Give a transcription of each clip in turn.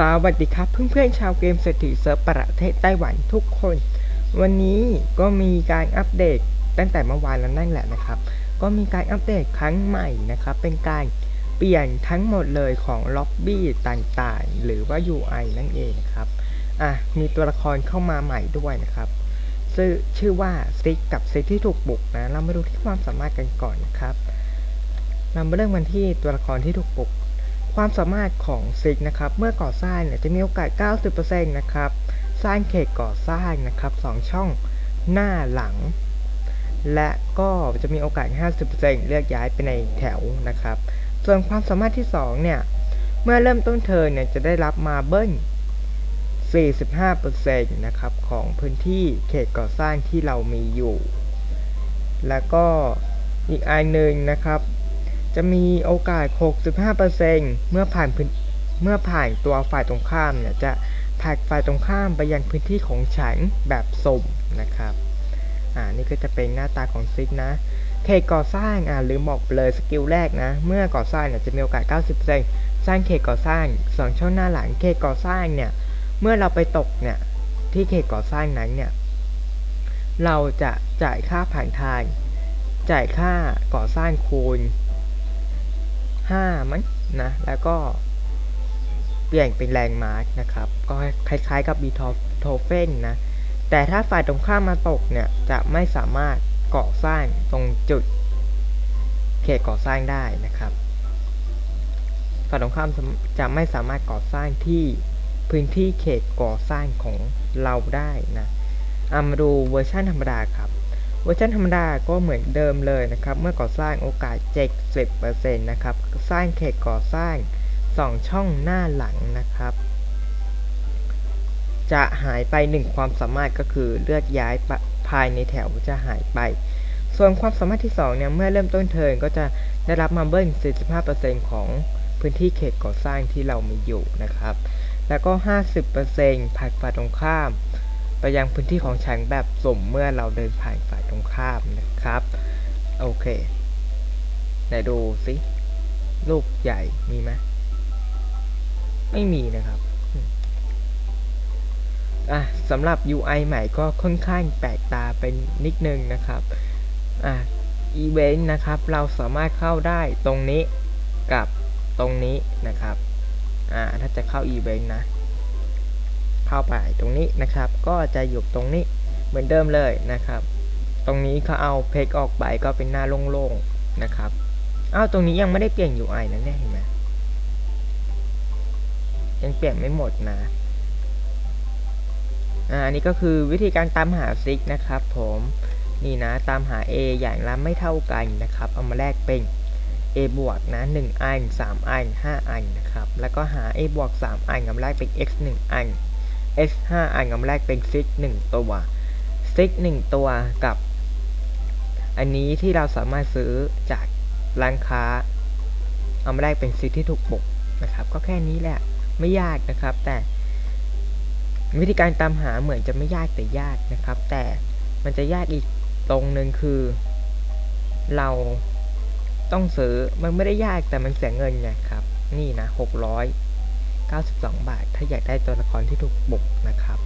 สวัสดีครับเพื่อนๆชาวเกมเศรษฐีเซิร์ฟประเทศไต้หวันทุกคน วันนี้ก็มีการอัปเดตตั้งแต่เมื่อวานแล้วนั่นแหละนะครับ ก็มีการอัปเดตครั้งใหม่นะครับ เป็นการเปลี่ยนทั้งหมดเลยของล็อบบี้ต่างๆ หรือว่า UI นั่นเองนะครับอะมีตัวละครเข้ามาใหม่ด้วยนะครับชื่อชื่อว่าซิกกับซิกที่ถูกบุกนะเรามาดูที่ความสามารถกันก่อนนะครับเรามาเริ่มกันที่ตัวละครที่ถูกบุก ความสามารถของซิกนะครับ เมื่อก่อสร้างเนี่ยจะมีโอกาส 90%นะครับ สร้างเขตก่อสร้างนะครับ 2 ช่องหน้าหลัง และก็จะมีโอกาส 50%เลือกย้ายไปในแถวนะครับ ส่วนความสามารถที่ 2 เนี่ย เมื่อเริ่มต้นเทิร์เนี่ยจะได้รับมาเบิ้ล 45%นะครับของพื้นที่เขตก่อสร้างที่เรามีอยู่ แล้วก็อีกอันหนึ่งนะครับ จะมีโอกาส 65%เมื่อผ่านเมื่อผ่านตัวฝ่ายตรงข้ามเนี่ยจะผลักฝ่ายตรงข้ามไปยังพื้นที่ของฉันแบบสมนะครับ อ่า นี่ก็จะเป็นหน้าตาของซิกนะ เขตก่อสร้าง อ่าลืมบอกเลยสกิลแรกนะ เมื่อก่อสร้างเนี่ยจะมีโอกาส 90%สร้างเขตก่อสร้าง2ช่องหน้าหลัง เขตก่อสร้างเนี่ย เมื่อเราไปตกเนี่ย ที่เขตก่อสร้างนั้นเนี่ย เราจะจ่ายค่าผ่านทาง จ่ายค่าก่อสร้างคูณ 5มั้งนะ แล้วก็เปลี่ยนเป็นแรงมาร์กนะครับ ก็คล้ายๆกับบีโทเฟนนะ แต่ถ้าฝ่ายตรงข้ามมาตกเนี่ย จะไม่สามารถก่อสร้างตรงจุด เขตก่อสร้างได้นะครับ ฝ่ายตรงข้ามจะไม่สามารถก่อสร้างที่พื้นที่เขตก่อสร้างของเราได้นะเอามาดูเวอร์ชันธรรมดาครับ เวอร์ชันธรรมดาก็เหมือนเดิมเลยนะครับ เมื่อก่อสร้างโอกาส 70%นะครับ สร้างเขตก่อสร้าง 2 ช่องหน้าหลังนะครับ จะหายไป 1 ความสามารถก็คือเลือกย้ายภายในแถวจะหายไป ส่วนความสามารถที่ 2 เนี่ย เมื่อเริ่มต้นเทิร์นก็จะได้รับมาเบิ้ล 45%ของพื้นที่เขตก่อสร้างที่เรามีอยู่นะครับ แล้วก็ 50%ผัดฝ่ายตรงข้าม ไปยังพื้นที่ของฉันแบบสุ่มเมื่อเราเดินผ่านฝ่ายตรงข้ามนะครับ โอเคไหนดูสิรูปใหญ่มีไหมไม่มีนะครับอะสำหรับ UI ใหม่ก็ค่อนข้างแปลกตาเป็นนิดนึงนะครับอะอีเวนต์นะครับ เราสามารถเข้าได้ตรงนี้กับตรงนี้นะครับอ่าถ้าจะเข้าอีเวนต์นะ เข้าไปตรงนี้นะครับ ก็จะอยู่ตรงนี้เหมือนเดิมเลยนะครับ ตรงนี้เขาเอาเพกออกไปก็เป็นหน้าโล่งๆนะครับอ้าวตรงนี้ยังไม่ได้เปลี่ยน UI นะเนี่ยเห็นไหมยังเปลี่ยนไม่หมดนะอ่าอันนี้ก็คือวิธีการตามหาซิกนะครับ ผมนี่นะตามหา A อย่างละไม่เท่ากันนะครับ เอามาแลกเป็น a บวกนะ1อัน3อัน5อันนะครับ แล้วก็หา a บวก3อันกับแรกเป็น x 1อัน x 5อันกับแรกเป็น sig 1ตัว sig 1ตัวกับ อันนี้ที่เราสามารถซื้อจากร้านค้าอามาแรกเป็น sig ที่ถูกปกนะครับ ก็แค่นี้แหละไม่ยากนะครับ แต่วิธีการตามหาเหมือนจะไม่ยากแต่ยากนะครับ แต่มันจะยากอีกตรงหนึ่งคือ เราต้องซื้อมันไม่ได้ยากแต่มันเสียเงินไงครับ นี่นะ 92 บาท ถ้าอยากได้ตัวละครที่ถูกบุกนะครับ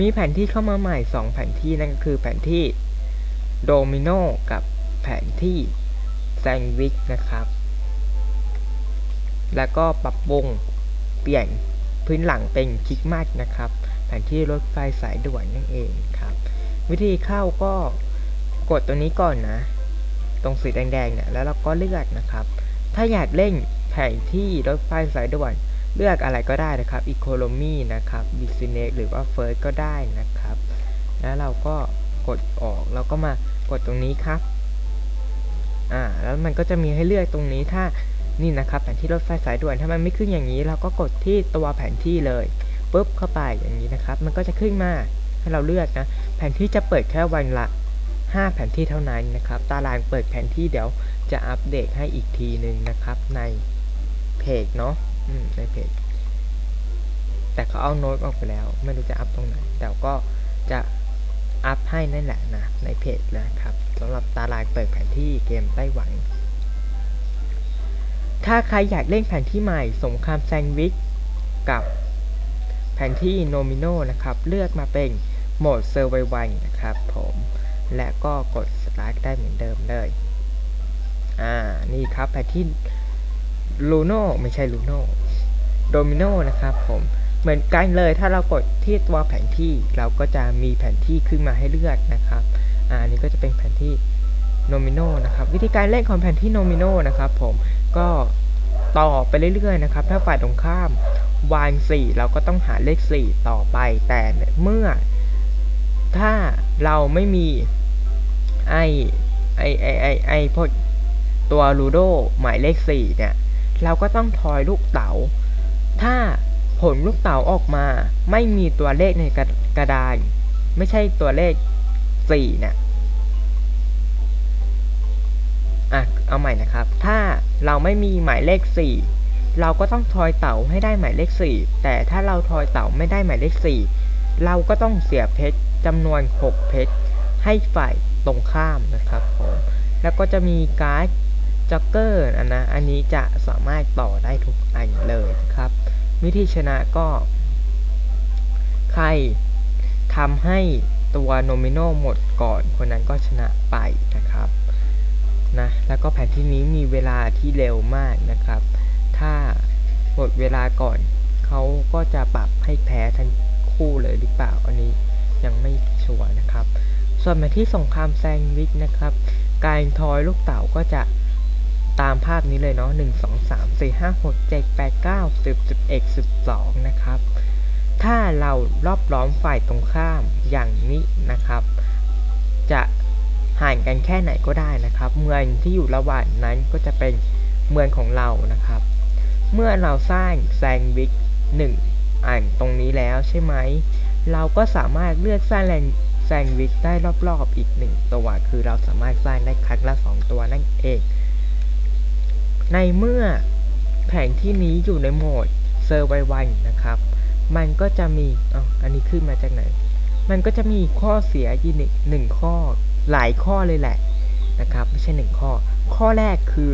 มีแผนที่เข้ามาใหม่ 2 แผนที่นั่นก็คือแผนที่โดมิโนกับแผนที่แซงวิกนะครับ แล้วก็ปรับปรุงเปลี่ยนพื้นหลังเป็นคลิกมากนะครับ แผนที่รถไฟสายด่วนนั่นเองครับ วิธีเข้าก็กดตัวนี้ก่อนนะ ตรงสีแดงๆเนี่ยแล้วเราก็เลือกนะครับ ถ้าอยากเล่น แผนที่รถไฟสายด่วน เลือกอะไรก็ได้นะครับ Economy นะครับ Business หรือว่า First ก็ได้นะครับ แล้วเราก็กดออกแล้วก็มากดตรงนี้ครับ อ่า แล้วมันก็จะมีให้เลือกตรงนี้ถ้านี่นะครับแผนที่รถไฟสายด่วนถ้ามันไม่ขึ้นอย่างนี้ เราก็กดที่ตัวแผนที่เลยปุ๊บเข้าไปอย่างนี้นะครับ มันก็จะขึ้นมาให้เราเลือกนะ แผนที่จะเปิดแค่วันละ 5 แผนที่เท่านั้นนะครับ ตารางเปิดแผนที่เดี๋ยวจะอัปเดตให้อีกทีหนึ่งนะครับใน เพจเนาะในเพจแต่เขาเอาโน้ตออกไปแล้ว ไม่รู้จะอัพตรงไหน แต่ก็จะอัพให้นั่นแหละนะในเพจนะครับสำหรับตารางเปิดแผนที่เกมไต้หวัน ถ้าใครอยากเล่นแผนที่ใหม่สงครามแซงวิกกับแผนที่โนมิโนนะครับ เลือกมาเป็นโหมดเซอร์ไววันนะครับผมและก็กด start ได้เหมือนเดิมเลย อ่า นี่ครับแผนที่ ลูโน่ไม่ใช่ลูโน่โดมิโนนะครับผมเหมือนกันเลยถ้าเรากดที่ตัวแผนที่เราก็จะมีแผนที่ขึ้นมาให้เลือกนะครับอ่าอันนี้ก็จะเป็นแผนที่โนมิโนนะครับวิธีการเล่นของแผนที่โนมิโนนะครับผมก็ต่อไปเรื่อยๆนะครับถ้าฝ่ายตรงข้ามวาง4เราก็ต้องหาเลข 4 ต่อไป แต่เมื่อ ถ้าเราไม่มีไอไอไอไอไอพวกตัวลูโดหมายเลข 4 เนี่ย เราก็ต้องทอยลูกเต๋า ถ้าผลลูกเต๋าออกมาไม่มีตัวเลขในกระกระดานไม่ใช่ตัวเลข4เนี่ยอะเอาใหม่นะครับ ถ้าเราไม่มีหมายเลข 4 เราก็ต้องทอยเต๋าให้ได้หมายเลข 4 แต่ถ้าเราทอยเต๋าไม่ได้หมายเลข 4 เราก็ต้องเสียเพชรจำนวน 6 เพชรให้ฝ่ายตรงข้ามนะครับผมแล้วก็จะมีการ์ด จ็อกเกอร์นะนะ อันนี้จะสามารถต่อได้ทุกอันเลยนะครับ วิธีชนะก็ ใครทำให้ตัวโนมิโนหมดก่อน คนนั้นก็ชนะไปนะครับนะแล้วก็แผนที่นี้มีเวลาที่เร็วมากนะครับ ถ้าหมดเวลาก่อนเขาก็จะปรับให้แพ้ทั้งคู่เลยหรือเปล่าอันนี้ยังไม่ชัวร์นะครับ ส่วนแผนที่สงครามแซงวิชนะครับ การทอยลูกเต๋าก็จะ ตามภาพนี้เลยเนาะ1 2 3 4 5 6 7 8 9 10 11 12นะครับ ถ้าเรารอบล้อมฝ่ายตรงข้ามอย่างนี้นะครับ จะห่างกันแค่ไหนก็ได้นะครับ เมืองที่อยู่ระหว่างนั้นก็จะเป็นเมืองของเรานะครับ เมื่อเราสร้างแซงวิกหนึ่งอ่านตรงนี้แล้วใช่ไหม เราก็สามารถเลือกสร้างแซงวิกได้รอบๆอีกหนึ่งตัว คือเราสามารถสร้างได้ครั้งละสองตัวนั่นเอง ในเมื่อแผนที่นี้อยู่ในโหมดเซอร์ไววันะครับ มันก็จะมีอ๋ออันนี้ขึ้นมาจากไหน มันก็จะมีข้อเสียยีกหนึ่งข้อหลายข้อเลยแหละนะครับ ไม่ใช่หนึ่งข้อ ข้อแรกคือ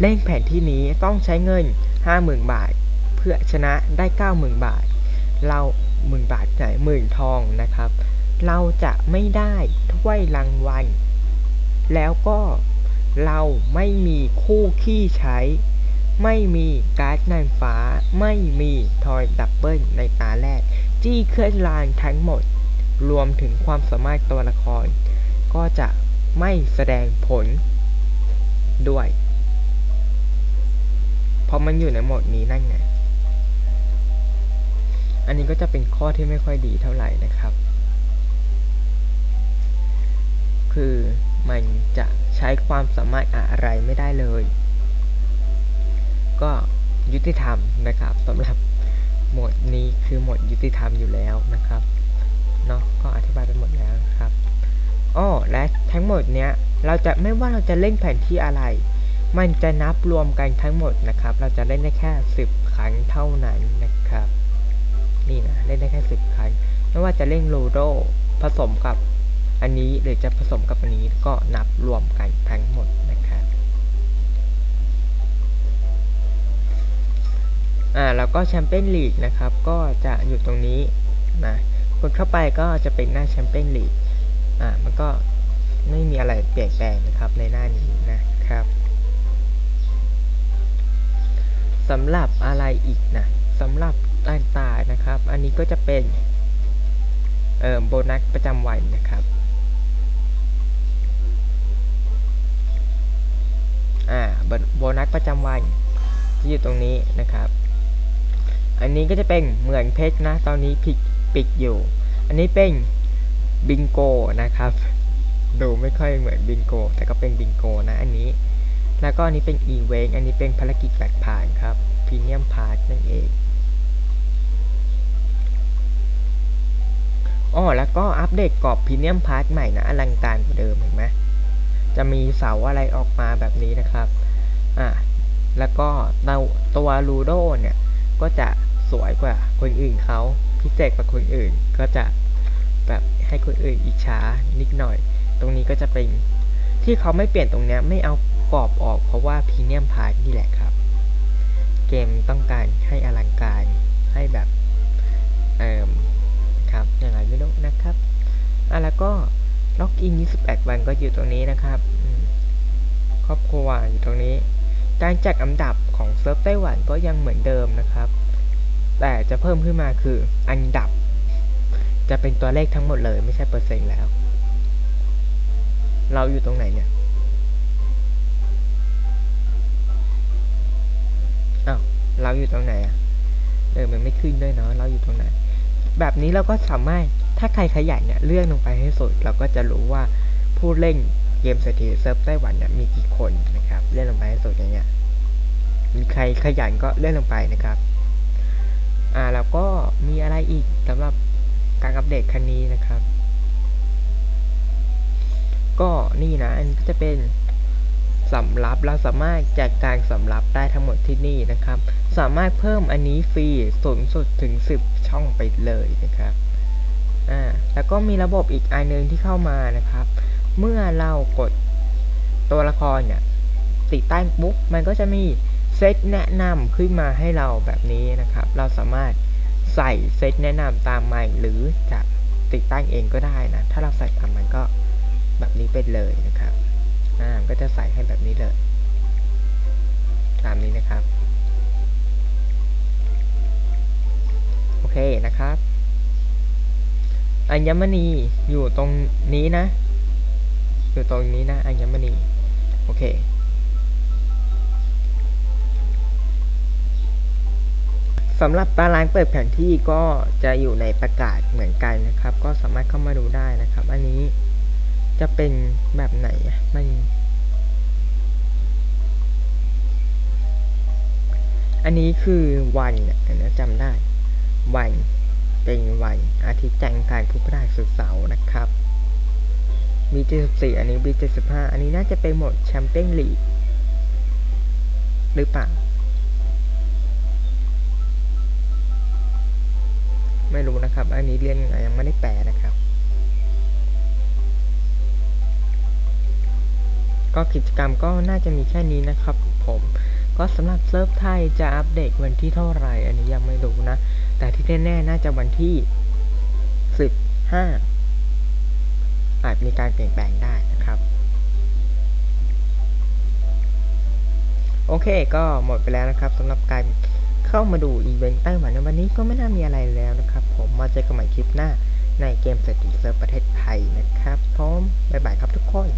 เล่นแผนที่นี้ต้องใช้เงิน 50,000 บาท เพื่อชนะได้ 90,000 บาท เราหมื่นบาทไหนหมื่นทองนะครับ เราจะไม่ได้ถ้วยรางวัลแล้วก็ เราไม่มีคู่ขี้ใช้ ไม่มีการ์ดนางฟ้า ไม่มีทอยดับเบิลในตาแรก จี้เคลื่อนลานทั้งหมด รวมถึงความสามารถตัวละคร ก็จะไม่แสดงผล ด้วย เพราะมันอยู่ในโหมดนี้นั่นไง อันนี้ก็จะเป็นข้อที่ไม่ค่อยดีเท่าไหร่นะครับ คือ มันจะใช้ความสามารถอะไรไม่ได้เลย ก็ยุติธรรมนะครับสำหรับหมดนี้คือหมดยุติธรรมอยู่แล้วนะครับเนาะก็อธิบายไปหมดแล้วครับอ้อและทั้งหมดเนี้ยเราจะไม่ว่าเราจะเล่นแผนที่อะไร มันจะนับรวมกันทั้งหมดนะครับ เราจะเล่นได้แค่ 10 ครั้งเท่านั้นนะครับ นี่นะเล่นได้แค่ 10 ครั้ง ไม่ว่าจะเล่นโลโดผสมกับ อันนี้หรือจะผสมกับอันนี้ก็นับรวมกันทั้งหมดนะครับอ่าแล้วก็แชมเปี้ยนลีกนะครับ ก็จะอยู่ตรงนี้นะกดเข้าไปก็จะเป็นหน้าแชมเปี้ยนลีกอ่ามันก็ไม่มีอะไรเปลี่ยนแปลงนะครับในหน้านี้นะครับสำหรับอะไรอีกนะสำหรับต่างๆนะครับ อันนี้ก็จะเป็นเอ่อโบนัสประจำวันนะครับ อ่าโบนัสประจำวันที่อยู่ตรงนี้นะครับ อันนี้ก็จะเป็นเหมือนเพชรนะ ตอนนี้ปิดปิดอยู่ อันนี้เป็นบิงโกนะครับ ดูไม่ค่อยเหมือนบิงโก แต่ก็เป็นบิงโกนะอันนี้ แล้วก็อันนี้เป็นอีเวนต์อันนี้เป็นภารกิจแบกผ่านครับพรีเมียมพาร์ทนั่นเองอ๋อแล้วก็อัปเดตกรอบพรีเมียมพาร์ทใหม่นะอลังการกว่าเดิมเห็นไหม จะมีเสาอะไรออกมาแบบนี้นะครับอ่าแล้วก็ตัวตัวลูโดเนี่ยก็จะสวยกว่าคนอื่นเขาพิเศษกว่าคนอื่นก็จะแบบให้คนอื่นอิจฉานิดหน่อย ตรงนี้ก็จะเป็นที่เขาไม่เปลี่ยนตรงเนี้ยไม่เอากรอบออกเพราะว่าพรีเมียมพาร์ทนี่แหละครับ เกมต้องการให้อลังการให้แบบเอ่มครับอยังไงไม่รู้นะครับอะแล้วก็ ล็อกอิน 28 วันก็อยู่ตรงนี้นะครับครอบครัวอยู่ตรงนี้ การจัดอันดับของเซิร์ฟไต้หวันก็ยังเหมือนเดิมนะครับ แต่จะเพิ่มขึ้นมาคืออันดับ จะเป็นตัวเลขทั้งหมดเลยไม่ใช่เปอร์เซ็นต์แล้ว เราอยู่ตรงไหนเนี่ยอ้าวเราอยู่ตรงไหนอะเออมันไม่ขึ้นด้วยเนาะเราอยู่ตรงไหน แบบนี้เราก็สามารถ ถ้าใครขยันเนี่ยเลื่อนลงไปให้สุด เราก็จะรู้ว่าผู้เล่นเกมสถิติเซิร์ฟไต้หวันเนี่ยมีกี่คนนะครับเลื่อนลงไปให้สุดอย่างเงี้ยมีใครขยันก็เลื่อนลงไปนะครับอ่าแล้วก็มีอะไรอีกสำหรับการอัปเดตครั้งนี้นะครับ ก็นี่นะอันก็จะเป็นสำรับเราสามารถแจกการสำรับได้ทั้งหมดที่นี่นะครับ สามารถเพิ่มอันนี้ฟรีสูงสุดถึง 10 ช่องไปเลยนะครับ อ่าแล้วก็มีระบบอีกอันหนึงที่เข้ามานะครับ เมื่อเรากดตัวละครเนี่ยติดตั้งปุ๊บมันก็จะมีเซตแนะนำขึ้นมาให้เราแบบนี้นะครับ เราสามารถใส่เซตแนะนำตามมันหรือจะติดตั้งเองก็ได้นะ ถ้าเราใส่ตามมันก็แบบนี้ไปเลยนะครับ อ่า ก็จะใส่ให้แบบนี้เลย ตามนี้นะครับ โอเคนะครับ อัญมณีอยู่ตรงนี้นะ อยู่ตรงนี้นะอัญมณี โอเค สำหรับตารางเปิดแผนที่ก็จะอยู่ในประกาศเหมือนกันนะครับ ก็สามารถเข้ามาดูได้นะครับ อันนี้จะเป็นแบบไหนอะมันอันนี้คือวันนี่ยอันนี้จำได้วัน เป็นวันอาทิตย์จันทร์อังคารพุธพฤหัสศุกร์เสาร์นะครับ มี74อันนี้มี75อันนี้น่าจะเป็นหมดแชมเปี้ยนลีกหรือเปล่า ไม่รู้นะครับ อันนี้เรียนยังไม่ได้แปลนะครับ ก็กิจกรรมก็น่าจะมีแค่นี้นะครับผม ก็สำหรับเซิร์ฟไทยจะอัปเดตวันที่เท่าไหร่ อันนี้ยังไม่รู้นะ แต่ที่แน่ๆน่าจะวันที่ 15 อาจมีการเปลี่ยนแปลงได้นะครับ โอเคก็หมดไปแล้วนะครับสำหรับการเข้ามาดูอีเวนต์ไต้หวันในวันนี้ก็ไม่น่ามีอะไรแล้วนะครับ ผมมาเจอกันใหม่คลิปหน้าในเกมสตรีเซิร์ฟประเทศไทยนะครับพร้อมบ๊ายบายครับทุกคน